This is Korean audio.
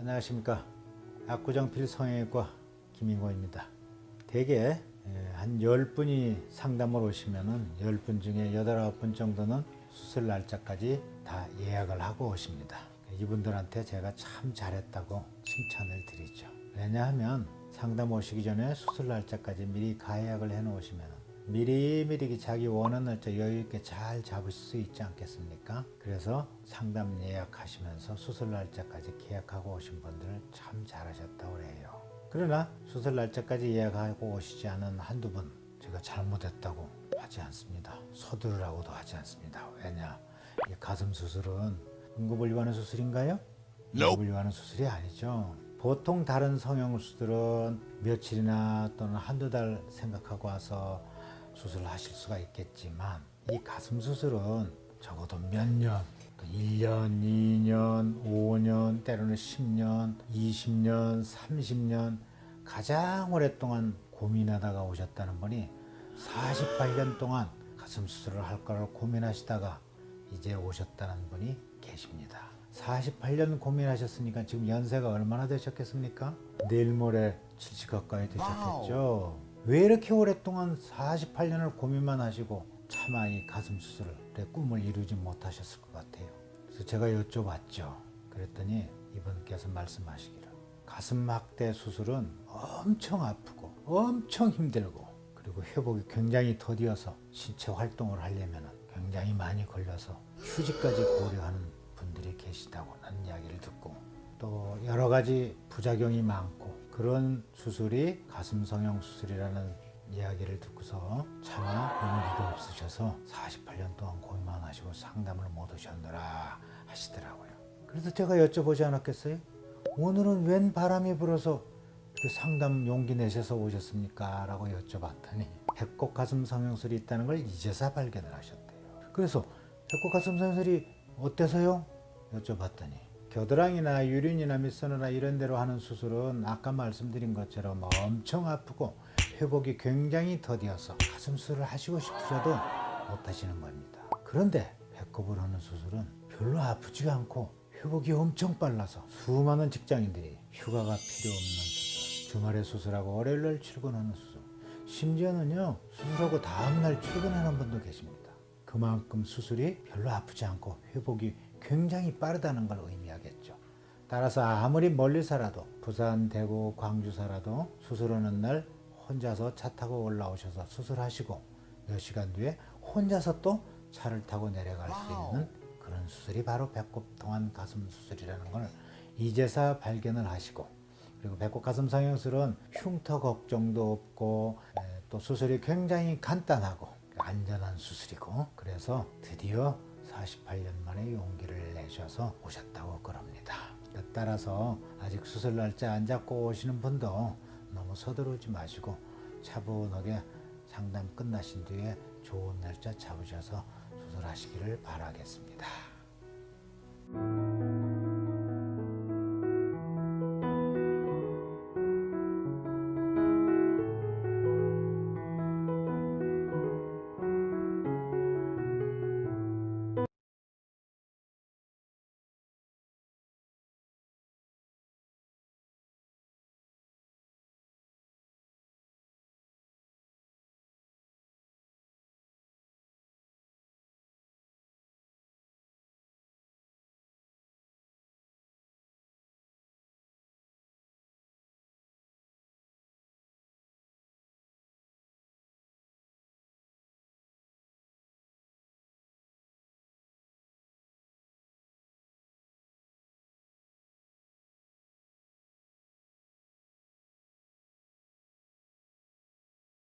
안녕하십니까. 압구정필 성형외과 김인고입니다. 대개 예, 한 10분이 상담을 오시면은 10분 중에 8, 9분 정도는 수술 날짜까지 다 예약을 하고 오십니다. 이분들한테 제가 참 잘했다고 칭찬을 드리죠. 왜냐하면 상담 오시기 전에 수술 날짜까지 미리 가예약을 해 놓으시면 미리미리 자기 원하는 날짜 여유 있게 잘 잡으실 수 있지 않겠습니까? 그래서 상담 예약하시면서 수술 날짜까지 계약하고 오신 분들은 참 잘하셨다고 그래요. 그러나 수술 날짜까지 예약하고 오시지 않은 한두 분 제가 잘못했다고 하지 않습니다. 서두르라고도 하지 않습니다. 왜냐? 이 가슴 수술은 응급을 위하는 수술인가요? 응급을 위하는 수술이 아니죠. 보통 다른 성형 수술은 며칠이나 또는 한두 달 생각하고 와서 수술을 하실 수가 있겠지만 이 가슴 수술은 적어도 몇 년, 1년, 2년, 5년, 때로는 10년, 20년, 30년 가장 오랫동안 고민하다가 오셨다는 분이 48년 동안 가슴 수술을 할 거를 고민하시다가 이제 오셨다는 분이 계십니다. 48년 고민하셨으니까 지금 연세가 얼마나 되셨겠습니까? 내일 모레 70 가까이 되셨겠죠. 왜 이렇게 오랫동안 48년을 고민만 하시고 차마 이 가슴 수술의 꿈을 이루지 못하셨을 것 같아요. 그래서 제가 여쭤봤죠. 그랬더니 이분께서 말씀하시기를 가슴 확대 수술은 엄청 아프고 엄청 힘들고 그리고 회복이 굉장히 더디어서 신체 활동을 하려면 굉장히 많이 걸려서 휴직까지 고려하는 분들이 계시다고는 이야기를 듣고 또 여러 가지 부작용이 많고 그런 수술이 가슴 성형 수술이라는 이야기를 듣고서 차마 용기가 없으셔서 48년 동안 고민만 하시고 상담을 못 오셨느라 하시더라고요. 그래서 제가 여쭤보지 않았겠어요? 오늘은 웬 바람이 불어서 그 상담 용기 내셔서 오셨습니까? 라고 여쭤봤더니 배꼽 가슴 성형술이 있다는 걸 이제서 발견을 하셨대요. 그래서 배꼽 가슴 성형술이 어때서요? 여쭤봤더니 겨드랑이나 유륜이나 밑선이나 이런 데로 하는 수술은 아까 말씀드린 것처럼 엄청 아프고 회복이 굉장히 더디어서 가슴 수술을 하시고 싶으셔도 못 하시는 겁니다. 그런데 배꼽을 하는 수술은 별로 아프지가 않고 회복이 엄청 빨라서 수많은 직장인들이 휴가가 필요 없는 수술, 주말에 수술하고 월요일 날 출근하는 수술, 심지어는요 수술하고 다음 날 출근하는 분도 계십니다. 그만큼 수술이 별로 아프지 않고 회복이 굉장히 빠르다는 걸 의미하겠죠. 따라서 아무리 멀리 살아도 부산, 대구, 광주 살아도 수술하는 날 혼자서 차 타고 올라오셔서 수술하시고 몇 시간 뒤에 혼자서 또 차를 타고 내려갈 수 있는 그런 수술이 바로 배꼽 통한 가슴 수술이라는 걸 이제서 발견을 하시고 그리고 배꼽 가슴 성형술은 흉터 걱정도 없고 에, 또 수술이 굉장히 간단하고 안전한 수술이고 그래서 드디어 48년 만에 용기를 내셔서 오셨다고 그럽니다. 따라서 아직 수술 날짜 안 잡고 오시는 분도 너무 서두르지 마시고 차분하게 상담 끝나신 뒤에 좋은 날짜 잡으셔서 수술하시기를 바라겠습니다.